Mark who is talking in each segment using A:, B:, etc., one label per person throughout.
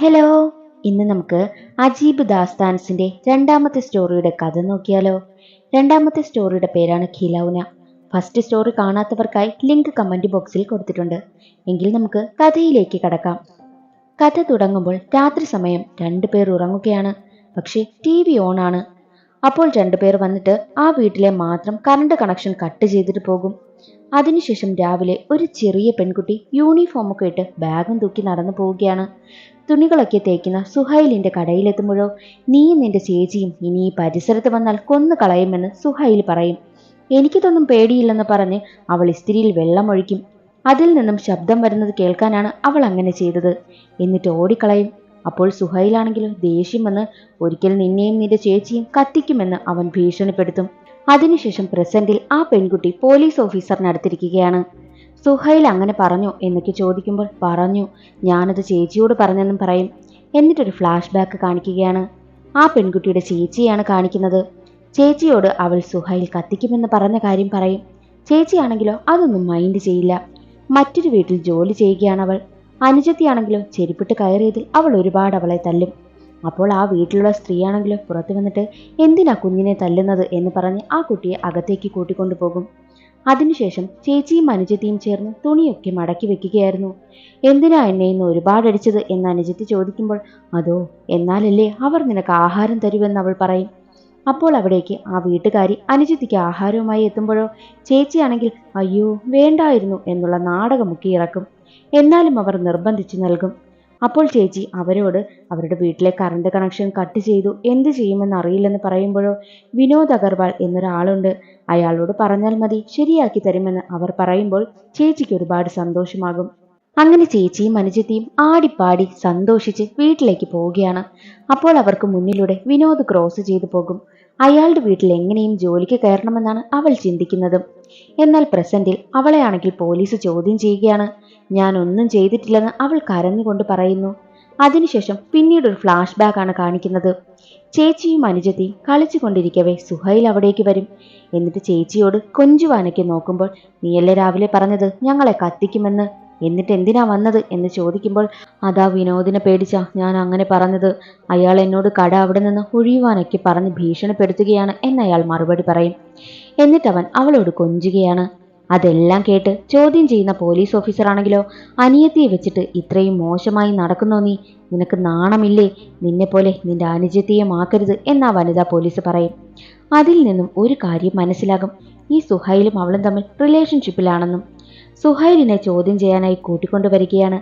A: Hello ഇന്ന് നമുക്ക് അജീബ് ദാസ്താൻസിന്റെ രണ്ടാമത്തെ സ്റ്റോറിയുടെ കഥ നോക്കിയാലോ. രണ്ടാമത്തെ സ്റ്റോറിയുടെ പേരാണ് ഖിലൗന. ഫസ്റ്റ് സ്റ്റോറി കാണാത്തവർക്കായി ലിങ്ക് കമന്റ് ബോക്സിൽ കൊടുത്തിട്ടുണ്ട്. എങ്കിൽ നമുക്ക് കഥയിലേക്ക് കടക്കാം. കഥ തുടങ്ങുമ്പോൾ രാത്രി സമയം രണ്ടുപേർ ഉറങ്ങുകയാണ്. പക്ഷേ ടി വി ഓണാണ് അപ്പോൾ രണ്ടുപേർ വന്നിട്ട് ആ വീട്ടിലെ മാത്രം കറണ്ട് കണക്ഷൻ കട്ട് ചെയ്തിട്ട് പോകും. അതിനുശേഷം രാവിലെ ഒരു ചെറിയ പെൺകുട്ടി യൂണിഫോം ഒക്കെ ഇട്ട് ബാഗും തൂക്കി നടന്നു പോവുകയാണ്. തുണികളൊക്കെ തേക്കുന്ന സുഹൈലിന്റെ കടയിലെത്തുമ്പോഴോ? നീ നിന്റെ ചേച്ചിയും ഇനി ഈ പരിസരത്ത് വന്നാൽ കൊന്നു കളയുമെന്ന് സുഹൈൽ പറയും. എനിക്കിതൊന്നും പേടിയില്ലെന്ന് പറഞ്ഞ് അവൾ ഇസ്തിരിയിൽ വെള്ളമൊഴിക്കും. അതിൽ നിന്നും ശബ്ദം വരുന്നത് കേൾക്കാനാണ് അവൾ അങ്ങനെ ചെയ്തത്. എന്നിട്ട് ഓടിക്കളയും. അപ്പോൾ സുഹൈലാണെങ്കിലും ദേഷ്യം വന്ന് ഒരിക്കൽ നിന്നെയും നിന്റെ ചേച്ചിയും കത്തിക്കുമെന്ന് അവൻ ഭീഷണിപ്പെടുത്തും. അതിനുശേഷം പ്രസന്റിൽ ആ പെൺകുട്ടി പോലീസ് ഓഫീസറിനടുത്തിരിക്കുകയാണ്. സുഹൈൽ അങ്ങനെ പറഞ്ഞു എന്നൊക്കെ ചോദിക്കുമ്പോൾ പറഞ്ഞു ഞാനത് ചേച്ചിയോട് പറഞ്ഞെന്നും പറയും എന്നിട്ടൊരു ഫ്ലാഷ് ബാക്ക് കാണിക്കുകയാണ്. ആ പെൺകുട്ടിയുടെ ചേച്ചിയാണ് കാണിക്കുന്നത്. ചേച്ചിയോട് അവൾ സുഹൈൽ കത്തിക്കുമെന്ന് പറഞ്ഞ കാര്യം പറയും. ചേച്ചിയാണെങ്കിലോ അതൊന്നും മൈൻഡ് ചെയ്യില്ല. മറ്റൊരു വീട്ടിൽ ജോലി ചെയ്യുകയാണ് അവൾ. അനുജത്തിയാണെങ്കിലോ ചെരുപ്പിട്ട് കയറിയതിൽ അവൾ ഒരുപാട് അവളെ തല്ലും. അപ്പോൾ ആ വീട്ടിലുള്ള സ്ത്രീയാണെങ്കിലോ പുറത്തു വന്നിട്ട് എന്തിനാ കുഞ്ഞിനെ തല്ലുന്നത് എന്ന് പറഞ്ഞ് ആ കുട്ടിയെ അകത്തേക്ക് കൂട്ടിക്കൊണ്ടു പോകും. അതിനുശേഷം ചേച്ചിയും അനുജത്തിയും ചേർന്ന് തുണിയൊക്കെ മടക്കി വെക്കുകയായിരുന്നു. എന്തിനാ എന്നെ ഇന്ന് ഒരുപാട് അടിച്ചത് എന്ന് അനുജത്തി ചോദിക്കുമ്പോൾ അതോ എന്നാലല്ലേ അവർ നിനക്ക് ആഹാരം തരുമെന്ന് അവൾ പറയും. അപ്പോൾ അവിടേക്ക് ആ വീട്ടുകാരി അനുജത്തിക്ക് ആഹാരവുമായി എത്തുമ്പോഴോ ചേച്ചിയാണെങ്കിൽ അയ്യോ വേണ്ടായിരുന്നു എന്നുള്ള നാടകമൊക്കെ ഇറക്കും. എന്നാലും അവർ നിർബന്ധിച്ചു നൽകും. അപ്പോൾ ചേച്ചി അവരോട് അവരുടെ വീട്ടിലെ കറണ്ട് കണക്ഷൻ കട്ട് ചെയ്തു. എന്ത് ചെയ്യുമെന്ന് അറിയില്ലെന്ന് പറയുമ്പോഴോ വിനോദ് അഗർവാൾ എന്നൊരാളുണ്ട്. അയാളോട് പറഞ്ഞാൽ മതി ശരിയാക്കി തരുമെന്ന് അവർ പറയുമ്പോൾ ചേച്ചിക്ക് ഒരുപാട് സന്തോഷമാകും. അങ്ങനെ ചേച്ചിയും അനുജത്തിയും ആടിപ്പാടി സന്തോഷിച്ച് വീട്ടിലേക്ക് പോവുകയാണ്. അപ്പോൾ അവർക്ക് മുന്നിലൂടെ വിനോദ് ക്രോസ് ചെയ്തു പോകും. അയാളുടെ വീട്ടിൽ എങ്ങനെയും ജോലിക്ക് കയറണമെന്നാണ് അവൾ ചിന്തിക്കുന്നത്. എന്നാൽ പ്രസന്റിൽ അവളെയാണെങ്കിൽ പോലീസ് ചോദ്യം ചെയ്യുകയാണ്. ഞാൻ ഒന്നും ചെയ്തിട്ടില്ലെന്ന് അവൾ കരഞ്ഞുകൊണ്ട് പറയുന്നു. അതിനുശേഷം പിന്നീട് ഒരു ഫ്ലാഷ് ബാക്ക് ആണ് കാണിക്കുന്നത്. ചേച്ചിയും അനുജത്തിയും കളിച്ചുകൊണ്ടിരിക്കവേ സുഹൈൽ അവിടേക്ക് വരും. എന്നിട്ട് ചേച്ചിയോട് കൊഞ്ചുവാനൊക്കെ നോക്കുമ്പോൾ നീയല്ലേ രാവിലെ പറഞ്ഞത് ഞങ്ങളെ കത്തിക്കുമെന്ന്? എന്നിട്ട് എന്തിനാ വന്നത് എന്ന് ചോദിക്കുമ്പോൾ അതാ വിനോദിനെ പേടിച്ച ഞാൻ അങ്ങനെ പറഞ്ഞത്. അയാൾ എന്നോട് കട അവിടെ നിന്ന് ഒഴിയുവാനൊക്കെ പറഞ്ഞ് ഭീഷണിപ്പെടുത്തുകയാണ് എന്നയാൾ മറുപടി പറയും. എന്നിട്ടവൻ അവളോട് കൊഞ്ചുകയാണ്. അതെല്ലാം കേട്ട് ചോദ്യം ചെയ്യുന്ന പോലീസ് ഓഫീസറാണെങ്കിലോ? അനിയത്തിയെ വെച്ചിട്ട് ഇത്രയും മോശമായി നടക്കുന്നോ നീ? നിനക്ക് നാണമില്ലേ? നിന്നെപ്പോലെ നിന്റെ അനുജത്തിയെ മാക്കരുത് എന്നാ വനിതാ പോലീസ് പറയും. അതിൽ നിന്നും ഒരു കാര്യം മനസ്സിലാകും. ഈ സുഹൈലും അവളും തമ്മിൽ റിലേഷൻഷിപ്പിലാണെന്നും സുഹൈലിനെ ചോദ്യം ചെയ്യാനായി കൂട്ടിക്കൊണ്ടുവരികയാണ്.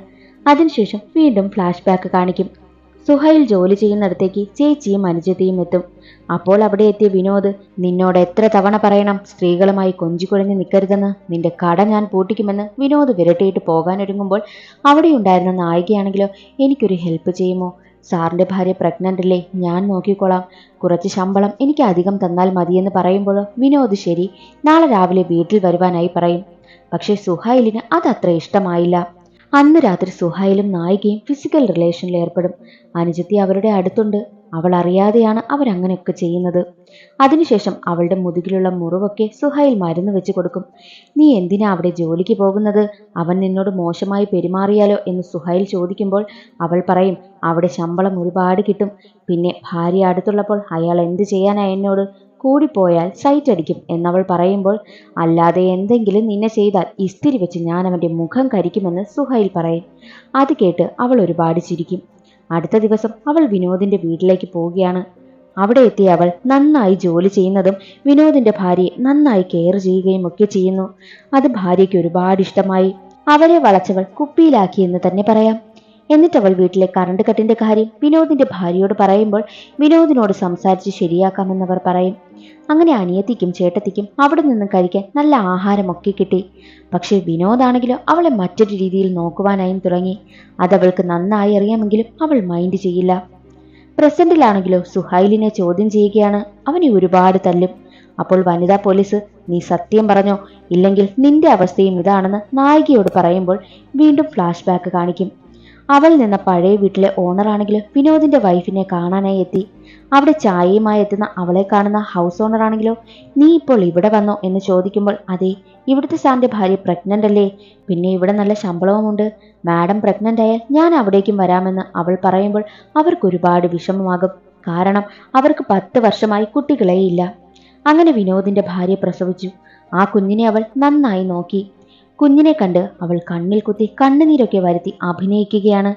A: അതിനുശേഷം വീണ്ടും ഫ്ലാഷ് ബാക്ക് കാണിക്കും. സുഹൈൽ ജോലി ചെയ്യുന്നിടത്തേക്ക് ചേച്ചിയും അനുജത്തിയും എത്തും. അപ്പോൾ അവിടെ എത്തിയ വിനോദ് നിന്നോട് എത്ര തവണ പറയണം? സ്ത്രീകളുമായി കൊഞ്ചിക്കുഴഞ്ഞ് നിൽക്കരുതെന്ന്. നിന്റെ കട ഞാൻ പൂട്ടിക്കുമെന്ന് വിനോദ് വിരട്ടിയിട്ട് പോകാനൊരുങ്ങുമ്പോൾ അവിടെയുണ്ടായിരുന്ന നായികയാണെങ്കിലോ എനിക്കൊരു ഹെൽപ്പ് ചെയ്യുമോ? സാറിന്റെ ഭാര്യ പ്രഗ്നന്റ് അല്ലേ? ഞാൻ നോക്കിക്കോളാം. കുറച്ച് ശമ്പളം എനിക്ക് അധികം തന്നാൽ മതിയെന്ന് പറയുമ്പോഴോ? വിനോദ് ശരി. നാളെ രാവിലെ വീട്ടിൽ വരുവാനായി പറയും. പക്ഷേ സുഹൈലിന് അതത്ര ഇഷ്ടമായില്ല. അന്ന് രാത്രി സുഹൈലും നായികയും ഫിസിക്കൽ റിലേഷനിൽ ഏർപ്പെടും. അനുജത്തി അവരുടെ അടുത്തുണ്ട്. അവൾ അറിയാതെയാണ് അവരങ്ങനെയൊക്കെ ചെയ്യുന്നത്. അതിനുശേഷം അവളുടെ മുതുകിലുള്ള മുറിവൊക്കെ സുഹൈൽ മരുന്ന് വെച്ച് കൊടുക്കും. നീ എന്തിനാ അവിടെ ജോലിക്ക് പോകുന്നത്? അവൻ നിന്നോട് മോശമായി പെരുമാറിയാലോ? എന്ന് സുഹൈൽ ചോദിക്കുമ്പോൾ അവൾ പറയും അവിടെ ശമ്പളം ഒരുപാട് കിട്ടും. പിന്നെ ഭാര്യ അടുത്തുള്ളപ്പോൾ അയാൾ എന്ത് ചെയ്യാനാ എന്നോട്? കൂടിപ്പോയാൽ സൈറ്റ് അടിക്കും എന്നവൾ പറയുമ്പോൾ അല്ലാതെ എന്തെങ്കിലും നിന്നെ ചെയ്താൽ ഇസ്തിരി വെച്ച് ഞാൻ അവന്റെ മുഖം കരിക്കുമെന്ന് സുഹൈൽ പറയും. അത് കേട്ട് അവൾ ഒരുപാട് ചിരിക്കും. അടുത്ത ദിവസം അവൾ വിനോദിന്റെ വീട്ടിലേക്ക് പോവുകയാണ്. അവിടെ എത്തിയ അവൾ നന്നായി ജോലി ചെയ്യുന്നതും വിനോദിന്റെ ഭാര്യയെ നന്നായി കെയർ ചെയ്യുകയും ഒക്കെ ചെയ്യുന്നു. അത് ഭാര്യയ്ക്ക് ഒരുപാട് ഇഷ്ടമായി. അവരെ വളച്ചവൾ കുപ്പിയിലാക്കി എന്ന് തന്നെ പറയാം. എന്നിട്ട് അവൾ വീട്ടിലെ കറണ്ട് കട്ടിന്റെ കാര്യം വിനോദിന്റെ ഭാര്യയോട് പറയുമ്പോൾ വിനോദിനോട് സംസാരിച്ച് ശരിയാക്കാമെന്നവർ പറയും. അങ്ങനെ അനിയത്തിക്കും ചേട്ടത്തിക്കും അവിടെ നിന്നും കഴിക്കാൻ നല്ല ആഹാരമൊക്കെ കിട്ടി. പക്ഷേ വിനോദാണെങ്കിലോ അവളെ മറ്റൊരു രീതിയിൽ നോക്കുവാനായും തുടങ്ങി. അതവൾക്ക് നന്നായി അറിയാമെങ്കിലും അവൾ മൈൻഡ് ചെയ്യില്ല. പ്രസന്റിലാണെങ്കിലോ സുഹൈലിനെ ചോദ്യം ചെയ്യുകയാണ്. അവനെ ഒരുപാട് തല്ലും. അപ്പോൾ വനിതാ പോലീസ് നീ സത്യം പറഞ്ഞോ? ഇല്ലെങ്കിൽ നിന്റെ അവസ്ഥയും ഇതാണെന്ന് നായികയോട് പറയുമ്പോൾ വീണ്ടും ഫ്ലാഷ് ബാക്ക് കാണിക്കും. അവൾ നിന്ന പഴയ വീട്ടിലെ ഓണറാണെങ്കിലും വിനോദിന്റെ വൈഫിനെ കാണാനായി എത്തി. അവിടെ ചായയുമായി എത്തുന്ന അവളെ കാണുന്ന ഹൗസ് ഓണർ ആണെങ്കിലോ നീ ഇപ്പോൾ ഇവിടെ വന്നോ? എന്ന് ചോദിക്കുമ്പോൾ അതെ ഇവിടുത്തെ സാറിന്റെ ഭാര്യ പ്രഗ്നന്റ് അല്ലേ? പിന്നെ ഇവിടെ നല്ല ശമ്പളവുമുണ്ട്. മാഡം പ്രഗ്നന്റ് ആയാൽ ഞാൻ അവിടേക്കും വരാമെന്ന് അവൾ പറയുമ്പോൾ അവർക്ക് ഒരുപാട് വിഷമമാകും. കാരണം അവർക്ക് പത്ത് വർഷമായി കുട്ടികളെയില്ല. അങ്ങനെ വിനോദിന്റെ ഭാര്യ പ്രസവിച്ചു. ആ കുഞ്ഞിനെ അവൾ നന്നായി നോക്കി. കുഞ്ഞിനെ കണ്ട് അവൾ കണ്ണിൽ കുത്തി കണ്ണുനീരൊക്കെ വരുത്തി അഭിനയിക്കുകയാണ്.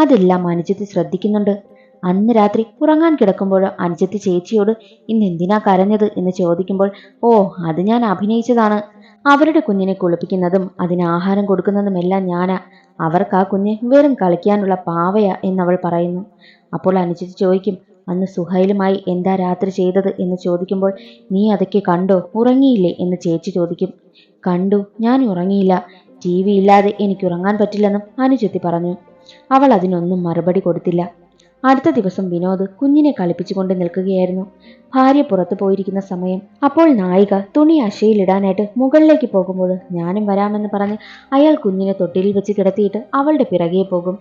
A: അതെല്ലാം അനുജത്തി ശ്രദ്ധിക്കുന്നുണ്ട്. അന്ന് രാത്രി ഉറങ്ങാൻ കിടക്കുമ്പോൾ അനുജത്തി ചേച്ചിയോട് ഇന്ന് എന്തിനാ കരഞ്ഞത്? എന്ന് ചോദിക്കുമ്പോൾ ഓ അത് ഞാൻ അഭിനയിച്ചതാണ്. അവരുടെ കുഞ്ഞിനെ കുളിപ്പിക്കുന്നതും അതിന് ആഹാരം കൊടുക്കുന്നതുമെല്ലാം ഞാനാ. അവർക്ക് ആ കുഞ്ഞ് വെറും കളിക്കാനുള്ള പാവയാ എന്നവൾ പറയുന്നു. അപ്പോൾ അനുജത്തി ചോദിക്കും അന്ന് സുഹൈലുമായി എന്താ രാത്രി ചെയ്തത് എന്ന് ചോദിക്കുമ്പോൾ നീ അതൊക്കെ കണ്ടോ? ഉറങ്ങിയില്ലേ? എന്ന് ചേച്ചി ചോദിക്കും. കണ്ടു. ഞാൻ ഉറങ്ങിയില്ല. ടി വി ഇല്ലാതെ എനിക്ക് ഉറങ്ങാൻ പറ്റില്ലെന്നും അനുചെത്തി പറഞ്ഞു. അവൾ അതിനൊന്നും മറുപടി കൊടുത്തില്ല. അടുത്ത ദിവസം വിനോദ് കുഞ്ഞിനെ കളിപ്പിച്ചുകൊണ്ട് നിൽക്കുകയായിരുന്നു. ഭാര്യ പുറത്തു പോയിരിക്കുന്ന സമയം. അപ്പോൾ നായിക തുണി അശയിലിടാനായിട്ട് മുകളിലേക്ക് പോകുമ്പോൾ ഞാനും വരാമെന്ന് പറഞ്ഞ് അയാൾ കുഞ്ഞിനെ തൊട്ടിലിൽ വെച്ച് കിടത്തിയിട്ട് അവളുടെ പിറകെ പോകും.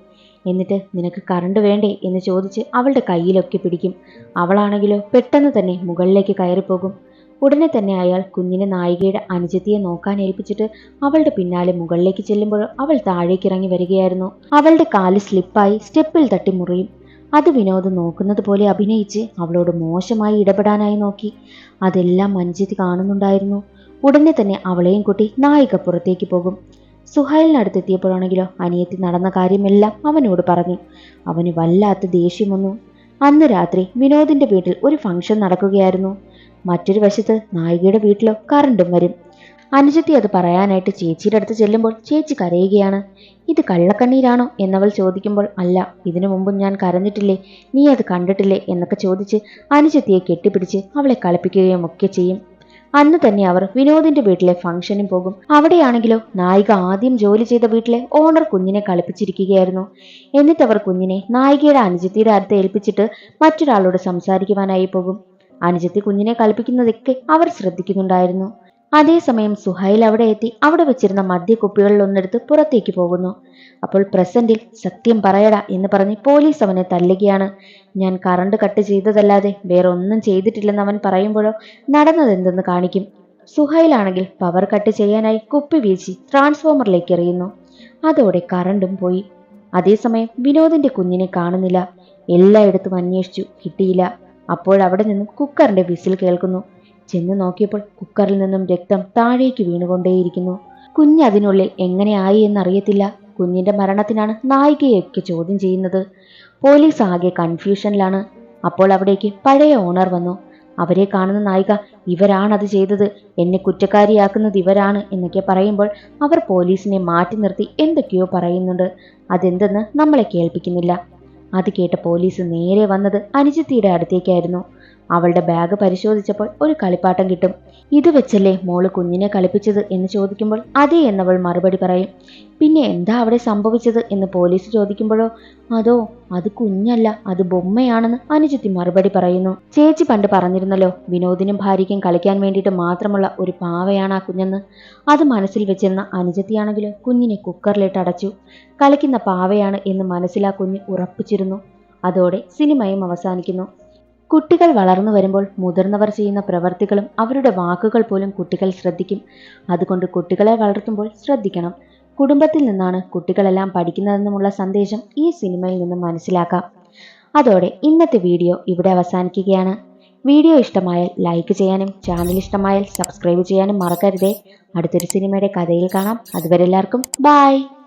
A: എന്നിട്ട് നിനക്ക് കറണ്ട് വേണ്ടേ എന്ന് ചോദിച്ച് അവളുടെ കയ്യിലൊക്കെ പിടിക്കും. അവളാണെങ്കിലോ പെട്ടെന്ന് തന്നെ മുകളിലേക്ക് കയറിപ്പോകും. ഉടനെ തന്നെ അയാൾ കുഞ്ഞിനെ നായികയുടെ അനുജത്തിയെ നോക്കാൻ ഏൽപ്പിച്ചിട്ട് അവളുടെ പിന്നാലെ മുകളിലേക്ക് ചെല്ലുമ്പോൾ അവൾ താഴേക്ക് ഇറങ്ങി വരികയായിരുന്നു. അവളുടെ കാൽ സ്ലിപ്പായി സ്റ്റെപ്പിൽ തട്ടി മുറിയും. അത് വിനോദ് നോക്കുന്നത് പോലെ അഭിനയിച്ച് അവളോട് മോശമായി ഇടപെടാനായി നോക്കി. അതെല്ലാം മഞ്ജിത് കാണുന്നുണ്ടായിരുന്നു. ഉടനെ തന്നെ അവളെയും കൂട്ടി നായിക പുറത്തേക്ക് പോകും. സുഹൈലിനടുത്തെത്തിയപ്പോഴാണെങ്കിലോ അനിയത്തി നടന്ന കാര്യമെല്ലാം അവനോട് പറഞ്ഞു. അവന് വല്ലാത്ത ദേഷ്യം വന്നു. അന്ന് രാത്രി വിനോദിന്റെ വീട്ടിൽ ഒരു ഫംഗ്ഷൻ നടക്കുകയായിരുന്നു. മറ്റൊരു വശത്ത് നായികയുടെ വീട്ടിലോ കറണ്ടും വരും. അനുജത്തി അത് പറയാനായിട്ട് ചേച്ചിയുടെ അടുത്ത് ചെല്ലുമ്പോൾ ചേച്ചി കരയുകയാണ്. ഇത് കള്ളക്കണ്ണീരാണോ? എന്നവൾ ചോദിക്കുമ്പോൾ അല്ല ഇതിനു മുമ്പ് ഞാൻ കരഞ്ഞിട്ടില്ലേ? നീ അത് കണ്ടിട്ടില്ലേ? എന്നൊക്കെ ചോദിച്ച് അനുജത്തിയെ കെട്ടിപ്പിടിച്ച് അവളെ കളിപ്പിക്കുകയും ഒക്കെ ചെയ്യും. അന്ന് തന്നെ അവർ വിനോദിന്റെ വീട്ടിലെ ഫംഗ്ഷനും പോകും. അവിടെയാണെങ്കിലോ നായിക ആദ്യം ജോലി ചെയ്ത വീട്ടിലെ ഓണർ കുഞ്ഞിനെ കളിപ്പിച്ചിരിക്കുകയായിരുന്നു. എന്നിട്ട് അവർ കുഞ്ഞിനെ നായികയുടെ അനുജത്തിയുടെ അടുത്ത് ഏൽപ്പിച്ചിട്ട് മറ്റൊരാളോട് സംസാരിക്കുവാനായി പോകും. അനുജത്തി കുഞ്ഞിനെ കളിപ്പിക്കുന്നതൊക്കെ അവർ ശ്രദ്ധിക്കുന്നുണ്ടായിരുന്നു. അതേസമയം സുഹൈൽ അവിടെ എത്തി. അവിടെ വെച്ചിരുന്ന മദ്യക്കുപ്പികളിൽ ഒന്നെടുത്ത് പുറത്തേക്ക് പോകുന്നു. അപ്പോൾ പ്രസന്റിൽ സത്യം പറയടാ എന്ന് പറഞ്ഞ് പോലീസ് അവനെ തല്ലുകയാണ്. ഞാൻ കറണ്ട് കട്ട് ചെയ്തതല്ലാതെ വേറെ ഒന്നും ചെയ്തിട്ടില്ലെന്ന് അവൻ പറയുമ്പോഴോ നടന്നതെന്തെന്ന് കാണിക്കും. സുഹൈലാണെങ്കിൽ പവർ കട്ട് ചെയ്യാനായി കുപ്പി വീശി ട്രാൻസ്ഫോമറിലേക്ക് എറിയുന്നു. അതോടെ കറണ്ടും പോയി. അതേസമയം വിനോദിന്റെ കുഞ്ഞിനെ കാണുന്നില്ല. എല്ലായിടത്തും അന്വേഷിച്ചു. കിട്ടിയില്ല. അപ്പോഴവിടെ നിന്നും കുക്കറിന്റെ വിസിൽ കേൾക്കുന്നു. ചെന്ന് നോക്കിയപ്പോൾ കുക്കറിൽ നിന്നും രക്തം താഴേക്ക് വീണുകൊണ്ടേയിരിക്കുന്നു. കുഞ്ഞ് അതിനുള്ളിൽ എങ്ങനെയായി എന്നറിയത്തില്ല. കുഞ്ഞിന്റെ മരണത്തിനാണ് നായികയൊക്കെ ചോദ്യം ചെയ്യുന്നത്. പോലീസ് ആകെ കൺഫ്യൂഷനിലാണ്. അപ്പോൾ അവിടേക്ക് പഴയ ഓണർ വന്നു. അവരെ കാണുന്ന നായിക ഇവരാണത് ചെയ്തത്. എന്നെ കുറ്റക്കാരിയാക്കുന്നത് ഇവരാണ് എന്നൊക്കെ പറയുമ്പോൾ അവർ പോലീസിനെ മാറ്റി നിർത്തി എന്തൊക്കെയോ പറയുന്നുണ്ട്. അതെന്തെന്ന് നമ്മളെ കേൾപ്പിക്കുന്നില്ല. അത് കേട്ട പോലീസ് നേരെ വന്നത് അനുജത്തിയുടെ അടുത്തേക്കായിരുന്നു. അവളുടെ ബാഗ് പരിശോധിച്ചപ്പോൾ ഒരു കളിപ്പാട്ടം കിട്ടും. ഇത് വെച്ചല്ലേ മോൾ കുഞ്ഞിനെ കളിപ്പിച്ചത്? എന്ന് ചോദിക്കുമ്പോൾ അതെ എന്നവൾ മറുപടി പറയും. പിന്നെ എന്താ അവിടെ സംഭവിച്ചത്? എന്ന് പോലീസ് ചോദിക്കുമ്പോഴോ അതോ അത് കുഞ്ഞല്ല അത് ബൊമ്മയാണെന്ന് അനുജത്തി മറുപടി പറയുന്നു. ചേച്ചി പണ്ട് പറഞ്ഞിരുന്നല്ലോ വിനോദിനും ഭാര്യയ്ക്കും കളിക്കാൻ വേണ്ടിയിട്ട് മാത്രമുള്ള ഒരു പാവയാണ് ആ കുഞ്ഞെന്ന്. അത് മനസ്സിൽ വെച്ചിരുന്ന അനുജത്തിയാണെങ്കിലോ കുഞ്ഞിനെ കുക്കറിലിട്ട് അടച്ചു. കളിക്കുന്ന പാവയാണ് എന്ന് മനസ്സിലാ കുഞ്ഞ് ഉറപ്പിച്ചിരുന്നു. അതോടെ സിനിമയും അവസാനിക്കുന്നു. കുട്ടികൾ വളർന്നു വരുമ്പോൾ മുതിർന്നവർ ചെയ്യുന്ന പ്രവർത്തികളും അവരുടെ വാക്കുകൾ പോലും കുട്ടികൾ ശ്രദ്ധിക്കും. അതുകൊണ്ട് കുട്ടികളെ വളർത്തുമ്പോൾ ശ്രദ്ധിക്കണം. കുടുംബത്തിൽ നിന്നാണ് കുട്ടികളെല്ലാം പഠിക്കുന്നതെന്നുമുള്ള സന്ദേശം ഈ സിനിമയിൽ നിന്ന് മനസ്സിലാക്കാം. അതോടെ ഇന്നത്തെ വീഡിയോ ഇവിടെ അവസാനിക്കുകയാണ്. വീഡിയോ ഇഷ്ടമായാൽ ലൈക്ക് ചെയ്യാനും ചാനൽ ഇഷ്ടമായാൽ സബ്സ്ക്രൈബ് ചെയ്യാനും മറക്കരുതേ. അടുത്തൊരു സിനിമയുടെ കഥയിൽ കാണാം. അതുവരെ എല്ലാവർക്കും ബായ്.